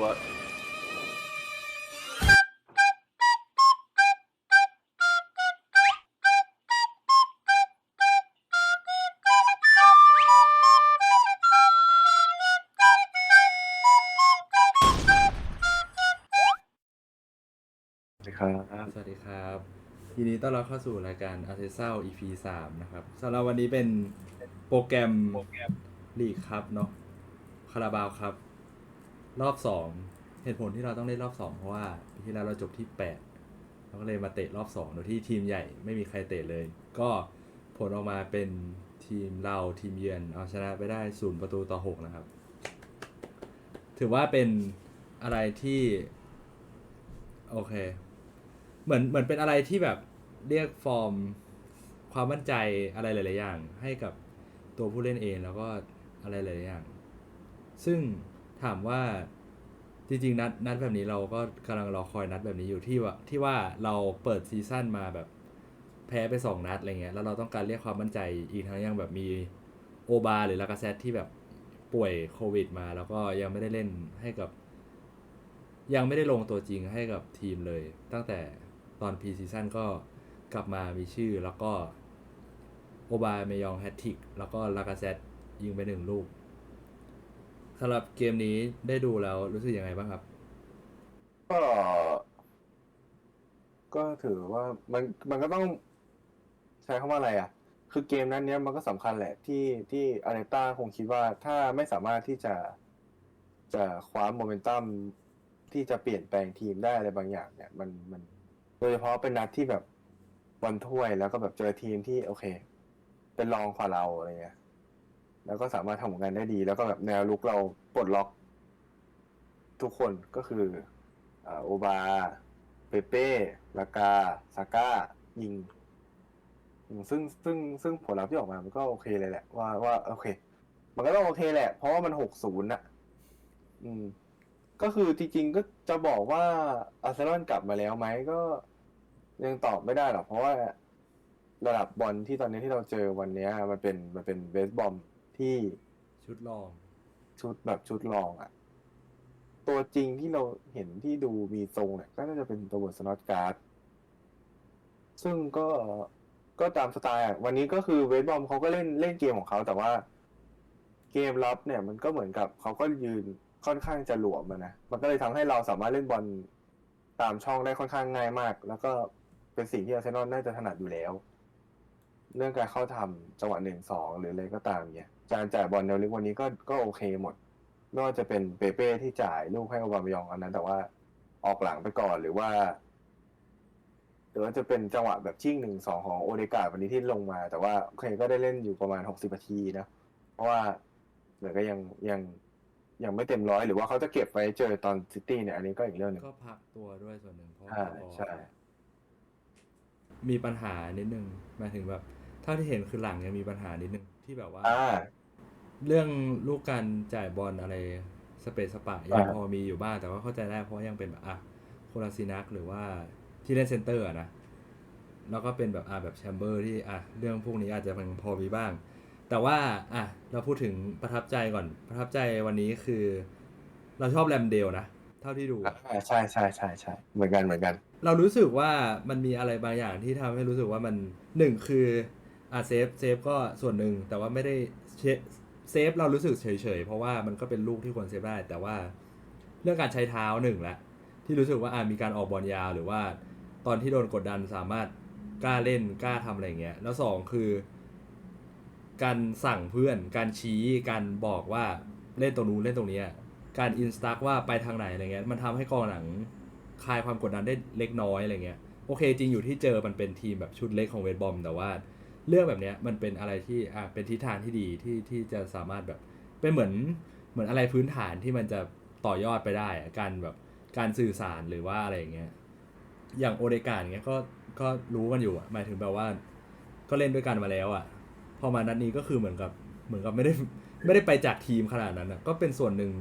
what สวัสดีครับสวัสดีครับยินดีต้อนรับเข้าสู่รายการ a r t e s a l EP 3นะครับสำหรับวันนี้เป็นโปรแกรมลีกครับเนาะคาราบาวครับ รอบ2เหตุผลที่เราต้องเล่นรอบ2เพราะว่าปีที่แล้วเราจบที่8เราก็เลยมาเตะรอบ2โดยที่ทีมใหญ่ไม่มีใครเตะเลย ก็ผลออกมาเป็นทีมเราทีมเยือนเอาชนะไปได้ศูนย์ประตูต่อ6นะครับ ถือว่าเป็นอะไรที่ โอเค เหมือนเหมือนเป็นอะไรที่แบบเรียกฟอร์มความมั่นใจอะไรหลาย ๆ อย่าง ให้กับตัวผู้เล่นเองแล้วก็อะไรหลาย ๆ อย่าง ซึ่ง ถามว่าจริงๆ นัดนัดแบบนี้เราก็กำลังรอคอยนัดแบบนี้อยู่ที่ว่าที่ว่าเราเปิดซีซั่นมาแบบแพ้ไปสองนัดอะไรเงี้ยแล้วเราต้องการเรียกความมั่นใจอีกทั้งยังแบบมีโอบาหรือลากาเซตที่แบบป่วยโควิด มา แล้วก็ยังไม่ได้เล่นให้กับ ยังไม่ได้ลงตัวจริงให้กับทีมเลย ตั้งแต่ตอนพีซีซั่นก็กลับมามีชื่อแล้วก็โอบาเมยองแฮตทริกแล้วก็ลากาเซตยิงไปหนึ่งลูก สำหรับเกมนี้ได้ดูแล้วรู้สึกยังไงบ้างครับ ก็ก็ถือว่ามันมันก็ต้องใช้คำว่าอะไรอะ คือเกมนั้นเนี้ยมันก็สำคัญแหละที่ที่อาร์เนต้าคงคิดว่าถ้าไม่สามารถที่จะจะคว้าโมเมนตัมที่จะเปลี่ยนแปลงทีมได้อะไรบางอย่างเนี่ย มันมันโดยเฉพาะเป็นนัดที่แบบบอลถ้วยแล้วก็แบบเจอทีมที่โอเค เป็นรองกว่าเราอะไรเงี้ย แล้วก็สามารถทำผลงานได้ดี แล้วก็แบบแนวลุกเราปลดล็อก ทุกคนก็คืออ่าโอบา เปเป้ลากาซาก้า ยิง ซึ่งซึ่งซึ่งผลลัพธ์ที่ออกมามันก็โอเคเลยแหละ ว่าว่าโอเค มันก็ต้องโอเคแหละ เพราะว่ามันหกศูนย์ะอืม ก็คือจริงๆก็จะบอกว่าอาร์เซนอลกลับมาแล้วไหมก็ยังตอบไม่ได้หรอกเพราะว่าระดับบอลที่ตอนนี้ที่เราเจอวันนี้มันเป็นมันเป็นเบสบอล ที่ชุดลอง ชุดแบบชุดรองอะตัวจริงที่เราเห็นที่ดูมีทรงเนี่ยก็น่าจะเป็นตัวบทสนอตการ์ดซึ่งก็ก็ตามสไตล์อะวันนี้ก็คือเวสบอมเขาก็เล่นเล่นเกมของเขาแต่ว่าเกมรับเนี่ยมันก็เหมือนกับเขาก็ยืนค่อนข้างจะหลวมนะ มันก็เลยทำให้เราสามารถเล่นบอลตามช่องได้ค่อนข้างง่ายมาก แล้วก็เป็นสิ่งที่อาร์เซนอลน่าจะถนัดอยู่แล้ว เรื่องการเข้าทำจังหวะหนึ่งสองหรืออะไรก็ตามเนี่ย การจ่ายบอลแนวลึกวันนี้ก็ก็โอเคหมดไม่ว่าจะเป็นเปเป้ที่จ่ายลูกให้โอบามายองอันนั้น แต่ว่าออกหลังไปก่อนหรือว่าหรือว่าจะเป็นจังหวะแบบชิ่งหนึ่งสองของโอเดกาวันนี้ที่ลงมา แต่ว่าโอเคก็ได้เล่นอยู่ประมาณหกสิบนาทีนะเพราะว่าเหมือนก็ยังยังยังไม่เต็มร้อยหรือว่าเขาจะเก็บไว้เจอตอนซิตี้เนี่ย อันนี้ก็อีกเรื่องหนึ่งก็พักตัวด้วยส่วนหนึ่งเพราะใช่ว่าใช่มีปัญหานิดนึงหมายถึงแบบเท่าที่เห็นคือหลังยังมีปัญหานิดนึงที่แบบว่าอ่า เรื่องลูกการจ่ายบอลอะไรสเปซสปะยังอ่าพอมีอยู่บ้างแต่ว่าเข้าใจได้เพราะยังเป็นแบบอะโคลาซินักหรือว่าที่เล่นเซนเตอร์อะนะแล้วก็เป็นแบบอะแบบแชมเบอร์ที่อะเรื่องพวกนี้อาจจะมันพอมีบ้าง แต่ว่าอะเราพูดถึงประทับใจก่อน ประทับใจวันนี้คือ เราชอบแรมเดลนะเท่าที่ดูอะอ่าใช่ใช่ใช่ใช่เหมือนกันเหมือนกัน เรารู้สึกว่ามันมีอะไรบางอย่างที่ทำให้รู้สึกว่ามันหนึ่งคืออะเซฟเซฟก็ส่วนหนึ่งแต่ว่าไม่ได้เช เซฟเรารู้สึกเฉยๆ เพราะว่ามันก็เป็นลูกที่ควรเซฟได้ แต่ว่าเรื่องการใช้เท้าหนึ่งละที่รู้สึกว่าอะมีการออกบอลยาวหรือว่าตอนที่โดนกดดันสามารถกล้าเล่นกล้าทำอะไรเงี้ยแล้วสองคือ การสั่งเพื่อน การชี้การบอกว่าเล่นตรงนู้นเล่นตรงนี้การอินสตักว่าไปทางไหนอะไรเงี้ยมันทำให้กองหลังคลายความกดดันได้เล็กน้อยอะไรเงี้ยโอเคจริงอยู่ที่เจอมันเป็นทีมแบบชุดเล็กของเวทบอมแต่ว่า เรื่องแบบเนี้ยมันเป็นอะไรที่อะเป็นทิศทางที่ดีที่ที่จะสามารถแบบเป็นเหมือนเหมือนอะไรพื้นฐานที่มันจะต่อยอดไปได้อะการแบบการสื่อสารหรือว่าอะไรอย่างเงี้ยอย่างโอเดการเงี้ยก็ก็รู้กันอยู่อะหมายถึงแบบว่า ก็เล่นด้วยกันมาแล้วอะพอมานัดนี้ก็คือเหมือนกับเหมือนกับไม่ได้ไม่ได้ไปจากทีมขนาดนั้นอะก็เป็นส่วนหนึ่ง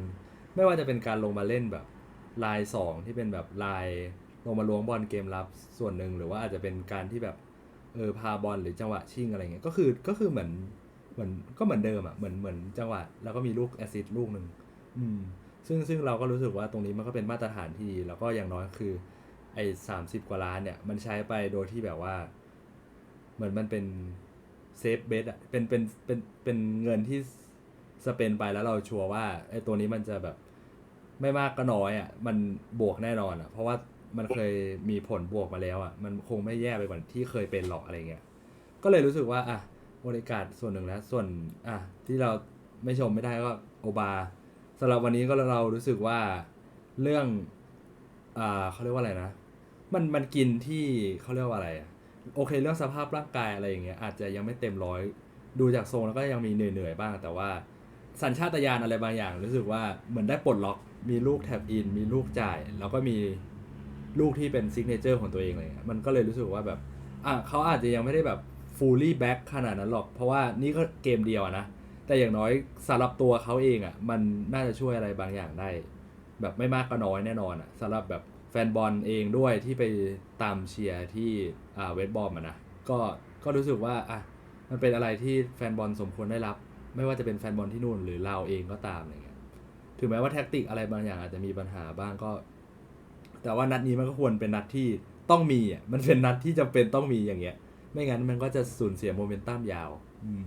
ไม่ว่าจะเป็นการลงมาเล่นแบบลายสองที่เป็นแบบลายลงมาล้วงบอลเกมรับส่วนหนึ่งหรือว่าอาจจะเป็นการที่แบบ เออพาบอลหรือจังหวะชิ่งอะไรเงี้ยก็คือก็คือเหมือนเหมือนก็เหมือนเดิมอะเหมือนเหมือนจังหวะแล้วก็มีลูกแอซิสลูกหนึ่งอืมซึ่งซึ่งเราก็รู้สึกว่าตรงนี้มันก็เป็นมาตรฐานที่ดีแล้วก็อย่างน้อยคือไอ้สามสิบกว่าล้านเนี่ย มันใช้ไปโดยที่แบบว่า เหมือนมันเป็นเซฟเบสอะเป็นเป็นเป็นเป็นเงินที่สเปนไปแล้วเราชัวร์ว่าไอ้ตัวนี้มันจะแบบไม่มากก็น้อยอะมันบวกแน่นอนอะเพราะว่า มันเคยมีผลบวกมาแล้วอะมันคงไม่แย่ไปกว่าที่เคยเป็นหรอกอะไรเงี้ยก็เลยรู้สึกว่าอะบริการส่วนหนึ่งแล้วส่วนอะที่เราไม่ชมไม่ได้ก็โอบาสำหรับวันนี้ก็เรารู้สึกว่าเรื่องอ่าเขาเรียกว่าอะไรนะ มันมันกินที่เขาเรียกว่าอะไรอะโอเคเรื่องสภาพร่างกายอะไรอย่างเงี้ยอาจจะยังไม่เต็มร้อยดูจากทรงแล้วก็ยังมีเหนื่อยๆบ้าง แต่ว่าสัญชาตญาณอะไรบางอย่าง รู้สึกว่าเหมือนได้ปลดล็อก มีลูกแท็บอิน มีลูกจ่าย แล้วก็มี ลูกที่เป็นซิกเนเจอร์ของตัวเองเลยมันก็เลยรู้สึกว่าแบบอะเขาอาจจะยังไม่ได้แบบ fully back ขนาดนั้นหรอก เพราะว่านี่ก็เกมเดียวนะ แต่อย่างน้อยสำหรับตัวเขาเองอะ่ะ มันน่าจะช่วยอะไรบางอย่างได้ แบบไม่มากก็น้อยแน่นอนอะ่ะสำหรับแบบแฟนบอลเองด้วยที่ไปตามเชียร์ที่อ่าเวสต์บอมอะนะก็ก็รู้สึกว่าอะมันเป็นอะไรที่แฟนบอลสมควรได้รับ ไม่ว่าจะเป็นแฟนบอลที่นู่นหรือเราเองก็ตามอะไรเงี้ยถึงแม้ว่าแท็กติกอะไรบางอย่างอาจจะมีปัญหาบ้างก็ แต่ว่านัดนี้มันก็ควรเป็นนัดที่ต้องมีอะมันเป็นนัดที่จำเป็นต้องมีอย่างเงี้ย ไม่งั้นมันก็จะสูญเสียโมเมนตัมยาวอืม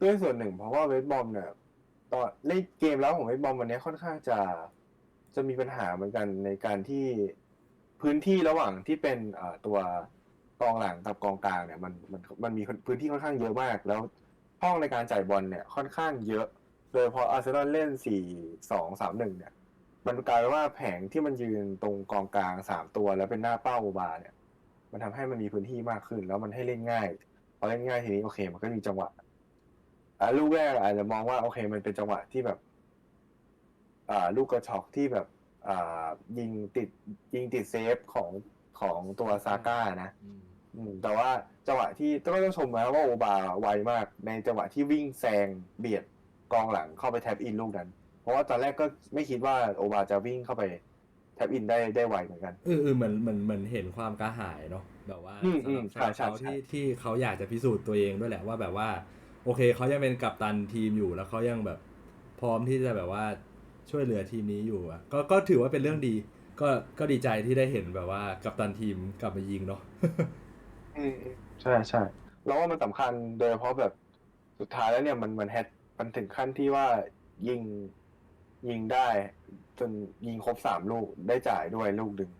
ด้วยส่วนหนึ่งเพราะว่าเวสต์บอมเนี่ยตอนเล่นเกมแล้วของเวสต์บอมวันนี้ค่อนข้างจะจะมีปัญหาเหมือนกันในการที่พื้นที่ระหว่างที่เป็นตัวกองหลังกับกองกลางเนี่ยมันมันมันมีพื้นที่ค่อนข้างเยอะมาก แล้วห้องในการจ่ายบอลเนี่ยค่อนข้างเยอะ โดยพออาร์เซนอลเล่นสี่สองสามหนึ่งเนี่ย มันกลายเป็นว่าแผงที่มันยืนตรงกองกลางสามตัวแล้วเป็นหน้าเป้าบาร์เนี่ย มันทำให้มันมีพื้นที่มากขึ้น แล้วมันให้เล่นง่ายพอเล่นง่ายทีนี้โอเค มันก็มีจังหวะอ่าลูกแรกอาจจะมองว่าโอเค มันเป็นจังหวะที่แบบ อ่า ลูกกระชอกที่แบบอ่ายิงติดยิงติดเซฟของของตัวซาก้านะอืมแต่ว่าจังหวะที่ต้องต้องชมนะว่าโอบาไวมากในจังหวะที่วิ่งแซงเบียดกองหลังเข้าไปแท็บอินลูกนั้น เพราะว่าตอนแรกก็ไม่คิดว่าโอบาจะวิ่งเข้าไปแท็บอินได้ได้ไวเหมือนกัน เออเออเหมือนเหมือนเหมือนเห็นความกระหายเนาะแบบว่าอืมสำหรับอืมสำหรับใช่เขาใช่ที่ที่เขาอยากจะพิสูจน์ตัวเองด้วยแหละว่าแบบว่า โอเคเขายังเป็นกัปตันทีมอยู่แล้วเขายังแบบพร้อมที่จะแบบว่าช่วยเหลือทีมนี้อยู่อะก็ก็ถือว่าเป็นเรื่องดี ก็ก็ดีใจที่ได้เห็นแบบว่ากัปตันทีมกลับมายิงเนาะอืมใช่ใช่เราว่ามันสำคัญโดยเฉพาะแบบสุดท้ายแล้วเนี่ยมันมันแฮตมันถึงขั้นที่ว่ายิง ยิงได้ จนยิงครบสามลูกได้จ่ายด้วยลูกหนึ่ง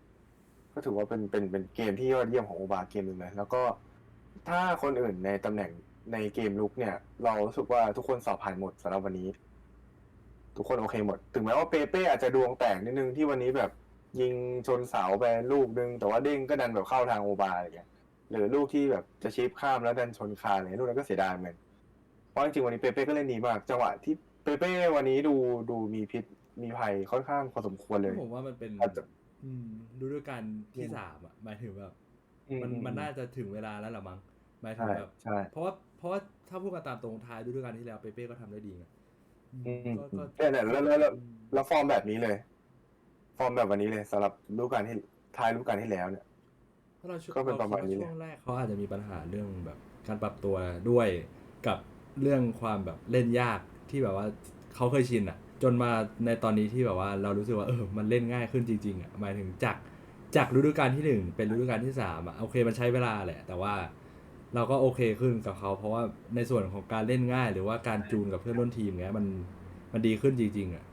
ก็ถือว่าเป็นเป็นเป็นเกมที่ยอดเยี่ยมของโอบาเกมหนึ่งเลยแล้วก็ถ้าคนอื่นในตำแหน่งในเกมลุกเนี่ย เรารู้สึกว่าทุกคนสอบผ่านหมดสำหรับวันนี้ ทุกคนโอเคหมด ถึงแม้ว่าเปเป้อาจจะดวงแตกนิดนึงที่วันนี้แบบ ยิงชนเสาไปลูกนึง แต่ว่าเด้งก็ดันแบบเข้าทางโอบาอะไรอย่างเงี้ยหรือลูกที่แบบจะชิปข้ามแล้วดันชนคาอะไรลูกนั้นก็เสียดายเหมือนกันเพราะจริงๆวันนี้เปเป้ก็เล่นดีมากจังหวะที่ เปเป้วันนี้ดูดูมีพิษมีภัยค่อนข้างพอสมควรเลยผมว่ามันเป็นอาจจะ อืมดูด้วยกันที่อืมสามอะหมายถึงแบบอืมันอืมันน่าจะถึงเวลาแล้วละมั้งหมายถึงใช่แบบ ใช่ เพราะว่าเพราะว่าถ้าพูดกันตามตรงท้ายฤดูกาลที่แล้วเปเป้ก็ทำได้ดีไงอืมอืมก็ก็เนี่ยเนี่ยแล้วแล้วแล้วอืมแล้วฟอร์มแบบนี้เลย ฟอร์มแบบวันนี้เลยสำหรับฤดูกาลที่ท้ายฤดูกาลที่แล้วเนี่ยเพราะเราช่วงก็เป็นประมาณนี้เคิดเลยว่ช่วงแรกเขาอาจจะมีปัญหาเรื่องแบบการปรับตัวด้วยกับเรื่องความแบบเล่นยาก ที่แบบว่าเขาเคยชินอะจนมาในตอนนี้ที่แบบว่าเรารู้สึกว่าเออมันเล่นง่ายขึ้นจริงๆอะหมายถึงจากจากฤดูกาลที่หนึ่งเป็นฤดูกาลที่สามอะโอเคมันใช้เวลาแหละ แต่ว่าเราก็โอเคขึ้นกับเขาเพราะว่าในส่วนของการเล่นง่าย หรือว่าการจูนกับเพื่อนร่วมทีมเงี้ยมันมันดีขึ้นจริงๆอะ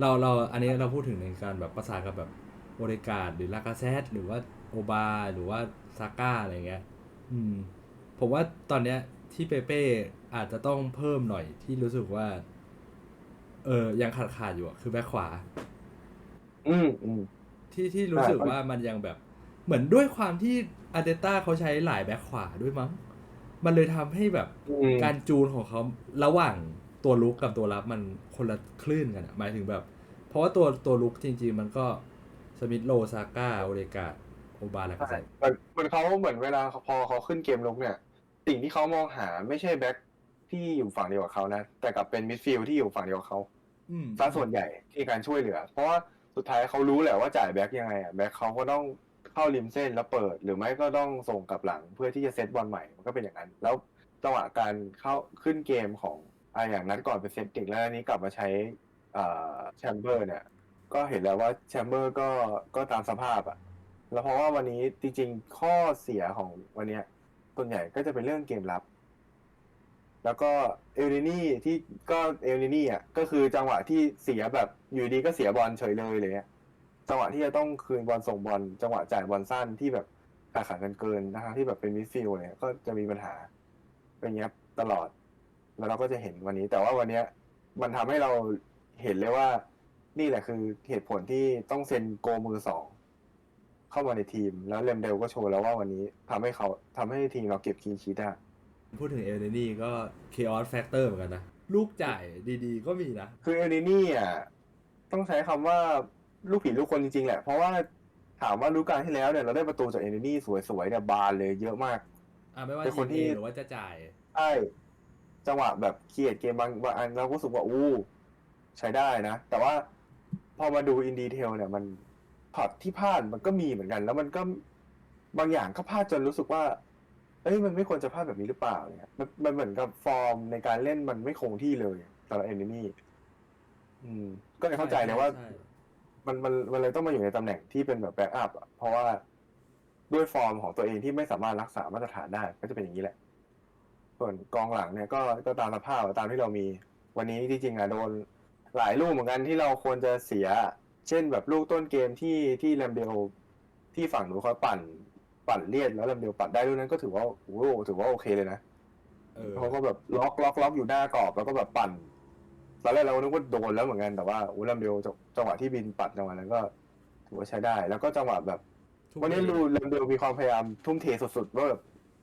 เราเราอันนี้เราพูดถึงในการแบบประสานกับแบบโอเดการ์ดหรือลากาเซตหรือว่าโอบาหรือว่าซาก้าอะไรเงี้ย อืม ผมว่าตอนเนี้ยที่เปเป้ อาจจะต้องเพิ่มหน่อยที่รู้สึกว่า เออยังขาดขาดๆอยู่อะคือแบ็คขวา อืมอืม ที่ที่รู้สึกใช่ว่ามันยังแบบ เหมือนด้วยความที่อาร์เตต้าเขาใช้หลายแบ็คขวาด้วยมั้ง มันเลยทำให้แบบอืม การจูนของเขาระหว่างตัวลุกกับตัวรับมันคนละคลื่นกันอะหมายถึงแบบ เพราะว่าตัวตัวลุกจริง ๆ มันก็สมิธโลซาก้าโอเลกาดโอบาแล้วก็ใช่ใส่เหมือนเหมือนเขาเหมือนเวลาพอเขาขึ้นเกมลุกเนี่ย สิ่งที่เขามองหาไม่ใช่แบ็ค ที่อยู่ฝั่งเดียวกับเขานะ แต่กลับเป็นมิดฟิลด์ที่อยู่ฝั่งเดียวกับเขาอืมซะส่วนใหญ่ที่การช่วยเหลือ เพราะว่าสุดท้ายเขารู้แหละว่าจ่ายแบ็คยังไงอะแบ็คเขาก็ต้องเข้าริมเส้นแล้วเปิด หรือไม่ก็ต้องส่งกลับหลังเพื่อที่จะเซตบอลใหม่มันก็เป็นอย่างนั้น แล้วจังหวะการเข้าขึ้นเกมของอ่าอย่างนั้นก่อนเป็นเซตติกแล้วอันนี้กลับมาใช้แชมเบอร์เนี่ย ก็เห็นแล้วว่าแชมเบอร์ก็ก็ตามสภาพอะแล้วเพราะว่าวันนี้จริงๆข้อเสียของวันเนี้ยส่วนใหญ่ก็จะเป็นเรื่องเกมรับ แล้วก็เอลนินี่ที่ก็เอลนินี่อะก็คือจังหวะที่เสียแบบอยู่ดีก็เสียบอลเฉยเลยเลย จังหวะที่จะต้องคืนบอลส่งบอลจังหวะจ่ายบอลสั้นที่แบบขาดขาดกันเกินนะคะที่แบบเป็นมิดฟิลด์เนี่ยก็จะมีปัญหาเป็นอย่างเงี้ยตลอด แล้วเราก็จะเห็นวันนี้ แต่ว่าวันเนี้ย มันทำให้เราเห็นเลยว่า นี่แหละคือเหตุผลที่ต้องเซ็นโกมือสองเข้ามาในทีม แล้วเลมเดลก็โชว์แล้วว่าวันนี้ทำให้เขาทำให้ทีมเราเก็บคีนชีตได้ พูดถึงเอลเนนี่ก็ chaos factor เหมือนกันนะ ลูกจ่ายดีๆ ก็มีนะ คือเอลนินี่อะต้องใช้คำว่าลูกผีลูกคนจริงๆแหละ เพราะว่าถามว่ารู้การที่แล้วเนี่ยเราได้ประตูจากเอลนินี่สวยๆเนี่ยบานเลยเยอะมาก อ่าไม่ว่าเป็นยิคนงที่เองหรือว่าจะจ่าย ใช่จังหวะแบบเครียดเกมบางบางอันเราก็รู้สึกว่าอู้ใช้ได้นะ แต่ว่าพอมาดูอินดีเทลเนี่ยมันพอตที่พลาดมันก็มีเหมือนกัน แล้วมันก็บางอย่างก็พลาดจนรู้สึกว่า เอ้ยมันไม่ควรจะพลาดแบบนี้หรือเปล่าเนี่ยมันมันเหมือนกับฟอร์มในการเล่นมันไม่คงที่เลยสำหรับเอลนินี่อืม ก็เลยเข้าใจเลยว่าใช่มันมันมันเลยต้องมาอยู่ในตำแหน่งที่เป็นแบบแบ็กอัพอะเพราะว่าด้วยฟอร์มของตัวเองที่ไม่สามารถรักษามาตรฐานได้ ก็จะเป็นอย่างนี้แหละ ส่วนกองหลังเนี่ยก็ก็ตามสภาพตามที่เรามี วันนี้ที่จริงอะโดนหลายลูกเหมือนกันที่เราควรจะเสีย เช่นแบบลูกต้นเกมที่ที่แรมเบลที่ฝั่งหนูเขาปั่น ปั่นเลียดแล้วแรมเบลปัดได้ลูกนั้นก็ถือว่าโอ้โหถือว่าโอเคเลยนะเออเขาก็แบบล็อกล็อกล็อกอยู่หน้ากรอบแล้วก็แบบปั่นตอนแรกเรานึกว่าโดนแล้วเหมือนกันแต่ว่าอูลัมเบลจังหวะที่บินปัดจังหวะนั้นก็ ถือว่าใช้ได้ แล้วก็จังหวะแบบทุกวันนี้ดูลัมเบลมีความพยายามทุ่มเทสุดๆว่าแบบ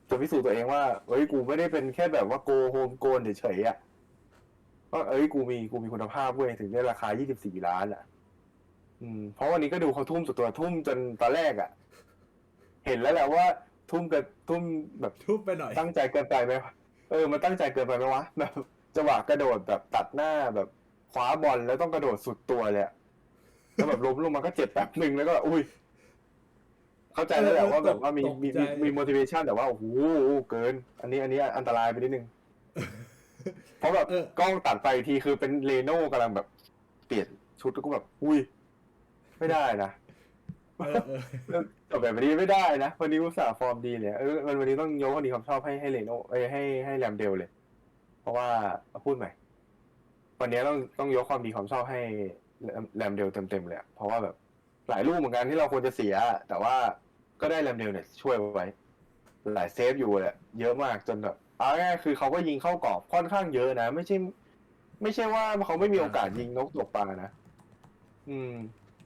จะพิสูจน์ตัวเองว่าเอ้ยกูไม่ได้เป็นแค่แบบว่าโกโฮมโกนเฉยๆอะว่าเอ้ยกูมีกูมีคุณภาพเว้ยถึงได้ราคา 24 ล้านอะ อืมเพราะวันนี้ก็ดูเขาทุ่มสุดตัวทุ่มจนตอนแรกอะ เห็นแล้วแหละว่า ทุ่มกับทุ่มแบบทุบไปหน่อย ตั้งใจเกินไปไหมวะเออมันตั้งใจเกินไปไหมวะแบบจังหวะกระโดดแบบตัดหน้าแบบคว้าบอลแล้วต้องกระโดดสุดตัวเลยอะแล้วแบบล้มลงมาก็เจ็บแป๊บหนึ่งแล้วก็ อุ้ย เข้าใจแล้วแหละว่าแบบว่ามีมีมีมี motivation แต่ว่าโอ้โหเกิน อันนี้อันนี้อันตรายไปนิดนึง เพราะแบบเออ กล้องตัดไปอีกทีคือเป็นเลโน่กำลังแบบ เปลี่ยนชุดแล้วก็แบบ อุ้ย ไม่ได้นะเออเออ จบแบบนี้ไม่ได้นะ วันนี้อุตส่าห์ฟอร์มดีเลยเออวันวันนี้ต้องยกความดีความชอบให้ให้เลโนเอ้ยให้ให้แรมเดลเลย เพราะว่าพูดใหม่ วันนี้ต้องต้องยกความดีความชอบให้แรมแรมเดลเต็มๆเลยเพราะว่าแบบหลายลูกเหมือนกันที่เราควรจะเสีย แต่ว่าก็ได้แรมเดลเนี่ยช่วยไว้ หลายเซฟอยู่แหละเยอะมากจนแบบเอาง่ายๆคือเขาก็ยิงเข้ากรอบค่อนข้างเยอะนะ ไม่ใช่ ไม่ใช่ว่าเขาไม่มีโอกาสยิงนกตกปลานะอืม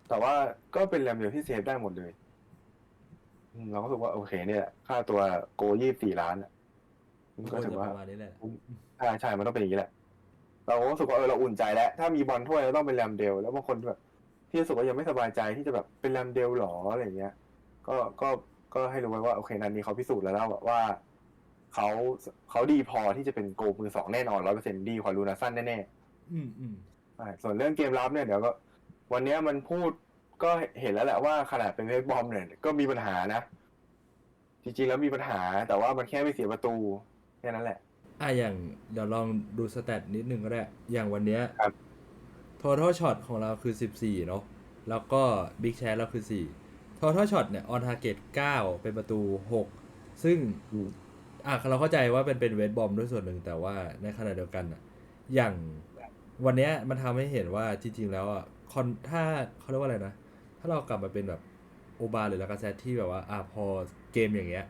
แต่ว่าก็เป็นแรมเดลที่เซฟได้หมดเลยอืมเราก็รู้สึกว่าโอเค เนี่ยแหละค่าตัวโกยี่สี่ล้านอะมันคก็วรถืจะอปว่าระมาณนี้แหละ ใช่ใช่มันต้องเป็นอย่างนี้แหละ เราก็รู้สึกว่าเออเราอุ่นใจแล้ว ถ้ามีบอลถ้วยเราต้องเป็นแรมเดล แล้วบางคนแบบที่รู้สึกว่ายังไม่สบายใจที่จะแบบเป็นแรมเดลหรออะไรเงี้ย ก็ก็ก็ให้รู้ไว้ว่าโอเคนันนี้เขาพิสูจน์แล้วนะว่าเขาเขาดีพอที่จะเป็นโกมือสองแน่นอนร้อยเปอร์เซ็นดีกว่าลูนาสั้นแน่ๆอืมอืมใช่ส่วนเรื่องเกมรับเนี่ยเดี๋ยวก็ วันเนี้ยมันพูดก็เห็นแล้วแหละว่าขนาดเป็นเวกบอมเนี่ยก็มีปัญหานะ จริงๆแล้วมีปัญหา แต่ว่ามันแค่ไม่เสียประตูแค่นั้นแหละ อะอย่างเดี๋ยวลองดูสแตทนิดนึงก็ได้ อย่างวันเนี้ยครับ total shot ของเราคือ 14 เนาะแล้วก็ big shot เราคือ 4 total shot เนี่ย on target 9 เป็นประตู 6 ซึ่ง อืม อะเราเข้าใจว่าเป็นเป็นเวทบอมด้วยส่วนหนึ่งแต่ว่าในขณะเดียวกันอะอย่างวันเนี้ยมันทำให้เห็นว่าจริงๆแล้วอะ คอนถ้าเขาเรียกว่าอะไรนะ ถ้าเรากลับมาเป็นแบบโอบาหรือลากาเซตที่แบบว่าอะพอเกมอย่างเงี้ย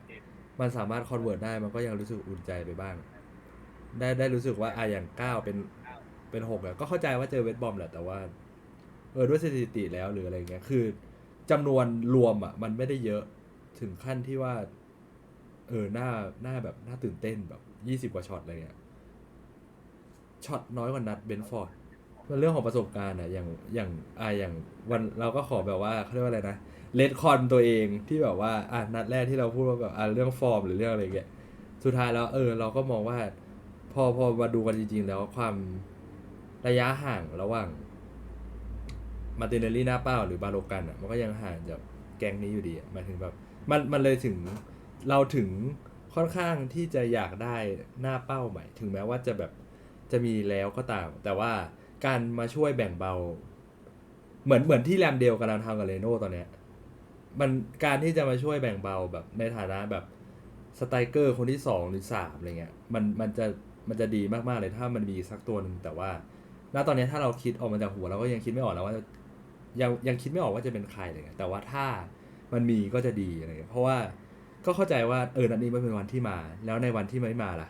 มันสามารถคอนเวิร์ตได้มันก็ยังรู้สึกอุ่นใจไปบ้าง ได้ได้รู้สึกว่าอะอย่างเก้าเป็นเป็นหกอะก็เข้าใจว่าเจอเวทบอมแหละแต่ว่า เออด้วยสถิติแล้วหรืออะไรเงี้ยคือจำนวนรวมอะมันไม่ได้เยอะถึงขั้นที่ว่า เออหน้าหน้าแบบหน้าตื่นเต้นแบบยี่สิบกว่าช็อตอะไรเงี้ยช็อตน้อยกว่านัดเบนฟอร์ด มันเรื่องของประสบการณ์อะอย่างอย่างอะอย่างวันเราก็ขอแบบว่าเขาเรียกว่าอะไรนะเลดคอนตัวเองที่แบบว่าอะนัดแรกที่เราพูดว่าแบบอะเรื่องฟอร์มหรือเรื่องอะไรเงี้ยสุดท้ายแล้วเออ เราก็มองว่า พอพอมาดูกันจริง ๆ แล้วความระยะห่างระหว่างมาตินเนลลี่หน้าเป้าหรือบาโลกันอะมันก็ยังห่างจากแกงนี้อยู่ดีอะหมายถึงแบบ มันมันเลยถึงเราถึงค่อนข้างที่จะอยากได้หน้าเป้าใหม่ ถึงแม้ว่าจะแบบจะมีแล้วก็ตาม แต่ว่า การมาช่วยแบ่งเบา เหมือนเหมือนที่แรมเดลกำลังทำกับเรโน่ตอนเนี้ย มันการที่จะมาช่วยแบ่งเบาแบบในฐานะแบบสไตรเกอร์คนที่สองหรือสามอะไรเงี้ยมันมันจะมันจะดีมากๆเลยถ้ามันมีสักตัวหนึ่งแต่ว่าณตอนนี้ถ้าเราคิดออกมาจากหัวเราก็ยังคิดไม่ออกแล้วว่ายังยังคิดไม่ออกว่าจะเป็นใครอะไรเลยแต่ว่าถ้ามันมีก็จะดีอะไรเงี้ยเพราะว่าก็เข้าใจว่าเออนัดนี้มันเป็นวันที่มา แล้วในวันที่ไม่มาล่ะ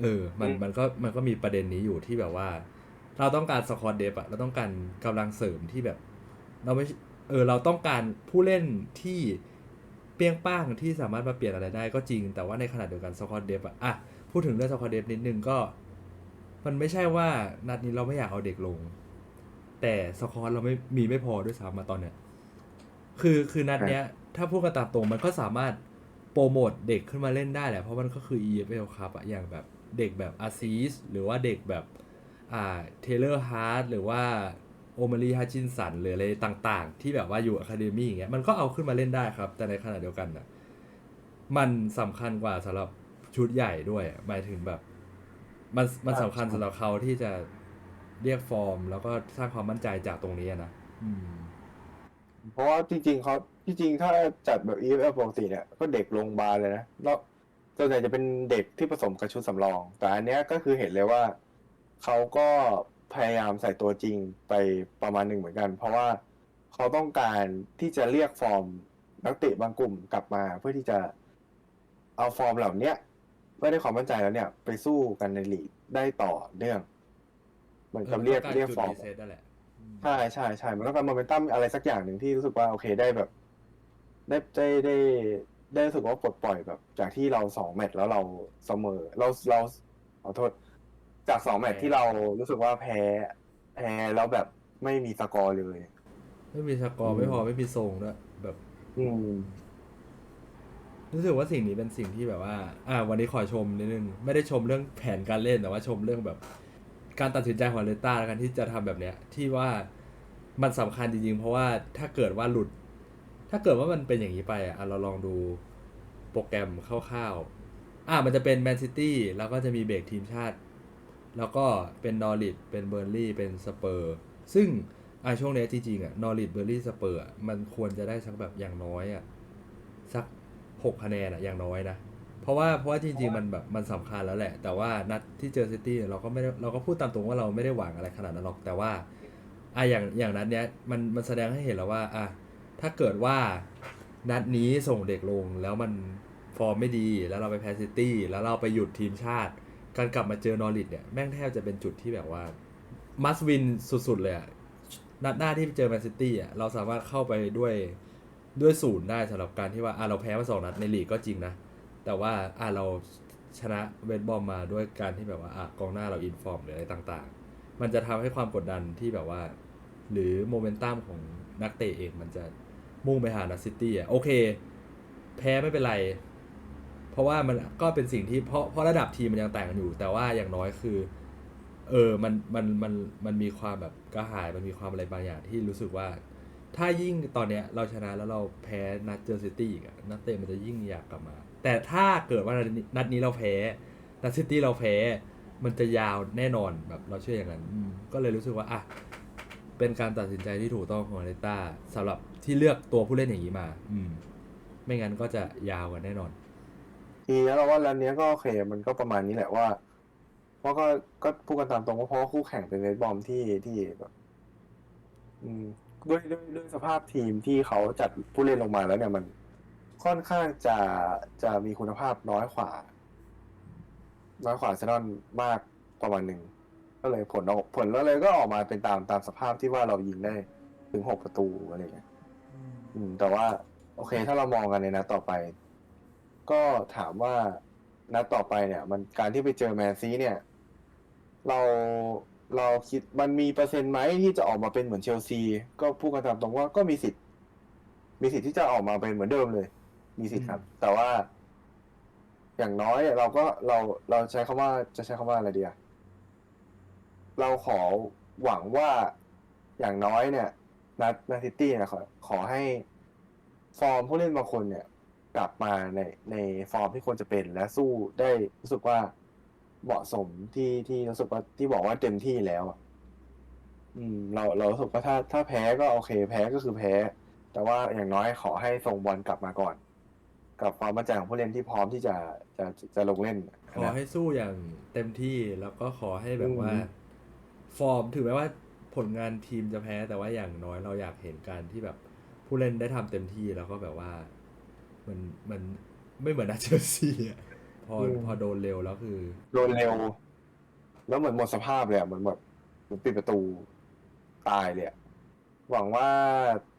เออ มันมันก็มันก็มีประเด็นนี้อยู่ที่แบบว่า เราต้องการสควอตเดฟอะเราต้องการกำลังเสริมที่แบบ เราไม่เออเราต้องการผู้เล่นที่เปรี้ยงป้างที่สามารถมาเปลี่ยนอะไรได้ก็จริง แต่ว่าในขณะเดียวกันสควอตเดฟอะอะพูดถึงเรื่องสควอตเดฟนิดนึงก็ มันไม่ใช่ว่านัดนี้เราไม่อยากเอาเด็กลง แต่สควอตเราไม่มีไม่พอด้วยซ้ำมาตอนเนี้ยคือคือนัดเนี้ย ถ้าพูดกันตามตรงมันก็สามารถโปรโมทเด็กขึ้นมาเล่นได้แหละเพราะมันก็คือ EFL ครับอะอย่างแบบเด็กแบบอาซีสหรือว่าเด็กแบบ อ่าเทเลอร์ฮาร์ดหรือว่าโอมารีฮัชินสันหรืออะไรต่างๆ ที่แบบว่าอยู่อะคาเดมี่อย่างเงี้ยมันก็เอาขึ้นมาเล่นได้ครับ แต่ในขณะเดียวกันน่ะมันสำคัญกว่าสำหรับชุดใหญ่ด้วยหมายถึงแบบ มันมันสำคัญสำหรับเขาที่จะเรียกฟอร์ม แล้วก็สร้างความมั่นใจจากตรงนี้อะนะอืมเพราะว่าจริงๆเขาจริงๆถ้าจัดแบบ EFL ปกติเนี่ยก็เด็กลงบาลเลยนะแล้วส่วนใหญ่จะเป็นเด็กที่ผสมกับชุดสำรอง แต่อันเนี้ยก็คือเห็นเลยว่า เขาก็พยายามใส่ตัวจริงไปประมาณหนึ่งเหมือนกัน เพราะว่าเขาต้องการที่จะเรียกฟอร์มนักเตะบางกลุ่มกลับมา เพื่อที่จะเอาฟอร์มเหล่าเนี้ยเมื่อได้ความมั่นใจแล้วเนี่ย ไปสู้กันในลีกได้ต่อเนื่องเหมือนกับเรียกออเรียกจุดฟอร์มรีเซ็ตนั่นแหละอืมใช่ใช่ใช่มันต้องการโมเมนตัมอะไรสักอย่างหนึ่งที่รู้สึกว่าโอเคได้แบบ ได้ได้ได้ได้รู้สึกว่าปลดปล่อยแบบ จากที่เราสองแมตช์แล้วเราเสมอเราเราขอโทษ จากสองแมตช์ที่เรารู้สึกว่าแพ้แพ้แล้วแบบไม่มีสกอร์เลย ไม่มีสกอร์ไม่พอไม่มีทรงด้วยแบบ อืมรู้สึกว่าสิ่งนี้เป็นสิ่งที่แบบว่า อ่า วันนี้ขอชมนิดนึง ไม่ได้ชมเรื่องแผนการเล่นแต่ว่าชมเรื่องแบบ การตัดสินใจของเลต้าแล้วกันที่จะทำแบบเนี้ย ที่ว่ามันสำคัญจริงๆ เพราะว่าถ้าเกิดว่าหลุด ถ้าเกิดว่ามันเป็นอย่างนี้ไปอะอะเราลองดูโปรแกรมคร่าวๆ อ่ามันจะเป็นแมนซิตี้แล้วก็จะมีเบรกทีมชาติ แล้วก็เป็นนอริดเป็นเบอร์ลี่ เป็นสเปอร์ ซึ่งอ่าช่วงเนี้ยจริงๆอะนอริดเบอร์ลี่สเปอร์มันควรจะได้สักแบบอย่างน้อยอะสักหกคะแนนอะอย่างน้อยนะ เพราะว่าเพราะว่าจริงๆมันแบบมันสำคัญแล้วแหละ แต่ว่านัดที่เจอซิตี้เนี่ยเราก็ไม่ได้เราก็พูดตามตรงว่าเราไม่ได้หวังอะไรขนาดนั้นหรอก แต่ว่าอะอย่างอย่างนัดเนี้ยมันมันแสดงให้เห็นแล้วว่าอะถ้าเกิดว่านัดนี้ส่งเด็กลงแล้วมันฟอร์มไม่ดีแล้วเราไปแพ้ซิตี้แล้วเราไปหยุดทีมชาติ การกลับมาเจอนอริดเนี่ยแม่งแทบจะเป็นจุดที่แบบว่ามัสวินสุดๆเลยอะนัดหน้าที่เจอแมนซิตี้อะเราสามารถเข้าไปด้วยด้วยศูนย์ได้สำหรับการที่ว่าอะเราแพ้มาสองนัดในลีกก็จริงนะ แต่ว่าอะเราชนะเวทบอมมาด้วยการที่แบบว่าอะกองหน้าเราอินฟอร์มหรืออะไรต่างๆ มันจะทำให้ความกดดันที่แบบว่า หรือโมเมนตัมของนักเตะเองมันจะมุ่งไปหานัดซิตี้อะโอเค แพ้ไม่เป็นไร เพราะว่ามันก็เป็นสิ่งที่เพราะเพราะระดับทีมมันยังแต่างกันอยู่ แต่ว่าอย่างน้อยคือ เออมันมันมันมันมีความแบบกระหายมันมีความอะไรบางอย่างที่รู้สึกว่า ถ้ายิ่งตอนเนี้ยเราชนะแล้วเราแพ้นัดเจอซิตี้อีกอะนัดเตะมันจะยิ่งอยากกลับมา แต่ถ้าเกิดว่านัดนี้เราแพ้นัดซิตี้เราแพ้มันจะยาวแน่นอนแบบเราเชื่ออย่างนั้นก็เลยรู้สึกว่าอะเป็นการตัดสินใจที่ถูกต้องของเตต้าสำหรับที่เลือกตัวผู้เล่นอย่างนี้มา อืม ไม่งั้นก็จะยาวกันแน่นอน ทีนี้เราว่าแล้วเนี้ยก็โอเค มันก็ประมาณนี้แหละว่า เพราะก็ก็พูดกันตามตรงว่าเพราะว่าคู่แข่งเป็นเวทบอมที่ที่แบบอืมด้วยด้วยด้วยสภาพทีมที่เขาจัดผู้เล่นลงมาแล้วเนี่ยมันค่อนข้างจะจะมีคุณภาพน้อยกว่า น้อยกว่าอาร์เซนอลมากประมาณหนึ่งก็เลยผลออกผลแล้วเลยก็ออกมาเป็นตามตามสภาพที่ว่าเรายิงได้ถึงหกประตูอะไรอย่างเงี้ยอืม แต่ว่า โอเค ถ้าเรามองกันในนัดต่อไป ก็ถามว่านัดต่อไปเนี่ย มันการที่ไปเจอแมนซีเนี่ย เราเราคิดมันมีเปอร์เซ็นต์ไหมที่จะออกมาเป็นเหมือนเชลซี ก็พูดกันตามตรงว่าก็มีสิทธิ์ มีสิทธิ์ที่จะออกมาเป็นเหมือนเดิมเลย มีสิทธิ์ครับ แต่ว่า อย่างน้อยเราก็เราเราใช้คำว่าจะใช้คำว่าอะไรดีอะเราขอหวังว่าอย่างน้อยเนี่ยนัดนัดซิตี้เนี่ยขอขอให้ฟอร์มผู้เล่นบางคนเนี่ย กลับมาในในฟอร์มที่ควรจะเป็นและสู้ได้รู้สึกว่าเหมาะสมที่ที่รู้สึกว่าที่บอกว่าเต็มที่แล้วอะอืม เราเรารู้สึกว่าถ้าถ้าแพ้ก็โอเค แพ้ก็คือแพ้ แต่ว่าอย่างน้อยขอให้ส่งบอลกลับมาก่อน กับความมั่นใจของผู้เล่นที่พร้อมที่จะจะจะลงเล่นขอให้สู้อย่างเต็มที่แล้วก็ขอให้แบบว่า อืม ฟอร์มถึงแม้ว่าผลงานทีมจะแพ้แต่ว่าอย่างน้อยเราอยากเห็นการที่แบบผู้เล่นได้ทำเต็มที่แล้วก็แบบว่า มันมันไม่เหมือนนัดเชลซีอะพอพอโดนเร็วแล้วคือ โดนเร็ว แล้วเหมือนหมดสภาพเลยอะเหมือนแบบเหมือนปิดประตูตายเลยอะหวังว่า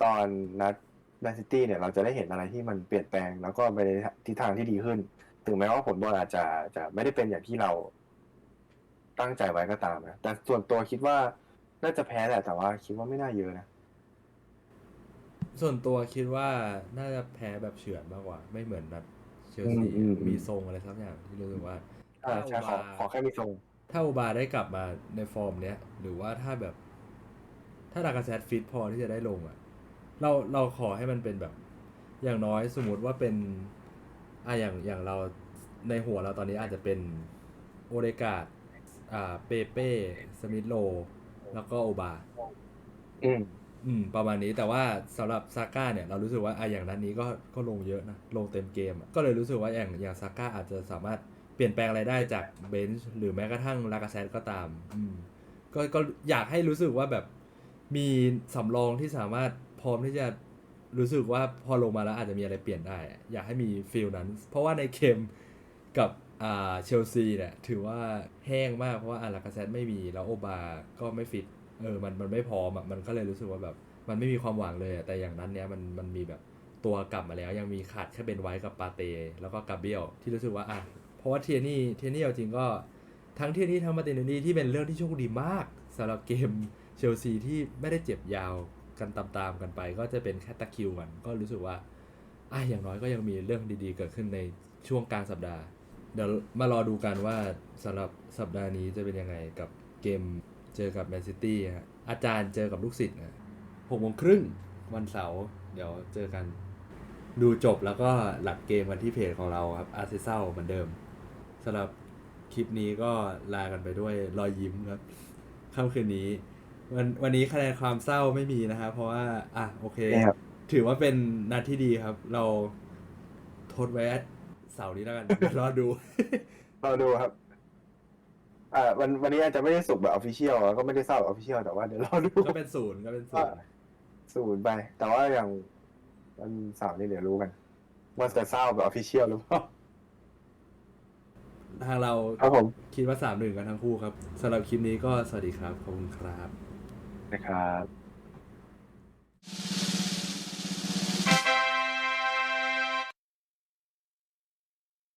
ตอนนัดแมนซิตี้เนี่ยเราจะได้เห็นอะไรที่มันเปลี่ยนแปลง แล้วก็ไปในทิศทางที่ดีขึ้น ถึงแม้ว่าผลบอลอาจจะจะไม่ได้เป็นอย่างที่เราตั้งใจไว้ก็ตามนะ แต่ส่วนตัวคิดว่าน่าจะแพ้แหละแต่ว่าคิดว่าไม่น่าเยอะนะ ส่วนตัวคิดว่าน่าจะแพ้แบบเฉือนมากกว่า ไม่เหมือนนัดเชลซีอืมอืมอืม มีทรงอะไรสักอย่างที่รู้สึกว่าใช่ใช่ขอขอแค่มีทรง ถ้าอุบาได้กลับมาในฟอร์มเนี้ย หรือว่าถ้าแบบ ถ้าดากาแซดฟิตพอที่จะได้ลงอะ เราเราขอให้มันเป็นแบบ อย่างน้อยสมมติว่าเป็นอะอย่างอย่างเราในหัวเราตอนนี้อาจจะเป็นโอเดกาดอ่าเปเป้สมิธโล แล้วก็โอบา อืม อืมประมาณนี้แต่ว่าสำหรับซาก้าเนี่ยเรารู้สึกว่าอะอย่างนั้นนี้ก็ก็ลงเยอะนะ ลงเต็มเกมอะก็เลยรู้สึกว่าอย่างอย่างซาก้าอาจจะสามารถเปลี่ยนแปลงอะไรได้จากเบนช์หรือแม้กระทั่งลากาเซตก็ตามอืมก็ก็อยากให้รู้สึกว่าแบบมีสำรองที่สามารถพร้อมที่จะรู้สึกว่าพอลงมาแล้วอาจจะมีอะไรเปลี่ยนได้ อยากให้มีฟีลนั้น เพราะว่าในเกมกับอ่าเชลซีเนี่ยถือว่าแห้งมากเพราะว่าอาลากาเซตไม่มีแล้วโอบาก็ไม่ฟิต เออมันมันไม่พร้อมอะมันก็เลยรู้สึกว่าแบบมันไม่มีความหวังเลยอะแต่อย่างนั้นเนี้ยมันมันมีแบบตัวกลับมาแล้ว ยังมีขาดแค่เบนไว้กับปาเต แล้วก็กาเบียลที่รู้สึกว่าอะเพราะว่าเทียนี่เทียนี่เอาจริงก็ทั้งเทียนี่ทั้งมาร์ตินเนลลี่ที่เป็นเรื่องที่โชคดีมากสำหรับเกมเชลซีที่ไม่ได้เจ็บยาวกันตามๆกันไป ก็จะเป็นแค่ตะคิวกันก็รู้สึกว่าอะอย่างน้อยก็ยังมีเรื่องดีๆ เกิดขึ้นในช่วงกลางสัปดาห์ เดี๋ยวมารอดูกันว่าสำหรับสัปดาห์นี้จะเป็นยังไงกับเกม เจอกับแมนซิตี้ฮะอาจารย์เจอกับลูกศิษย์นะหกโมงครึ่งวันเสาร์เดี๋ยวเจอกันดูจบแล้วก็หลักเกมกันที่เพจของเราครับอาร์เซซัลเหมือนเดิมสำหรับคลิปนี้ก็ลากันไปด้วยรอยยิ้มครับค่ำคืนนี้ วันวันนี้คะแนนความเศร้าไม่มีนะครับเพราะว่า อะโอเคนี่ครับถือว่าเป็นนัดที่ดีครับ เราทดไว้เสาร์นี้แล้วกันเดี๋ยวรอดูเราดูครับ อ่าวันวันนี้อาจจะไม่ได้สุกแบบออฟฟิเชียลแล้วก็ไม่ได้เศร้าแบบออฟฟิเชียลแต่ว่าเดี๋ยวเราดูก็เป็นศูนย์ก็เป็นศูว่านย์ศูนย์ไป แต่ว่าอย่างวันเสาร์นี้เดี๋ยวรู้กันว่าจะเศร้าแบบออฟฟิเชียลหรือเปล่าทางเราครับผมคิดว่าสามหนึ่งกันทั้งคู่ครับสำหรับคลิปนี้ก็สวัสดีครับ ขอบคุณครับนะครับ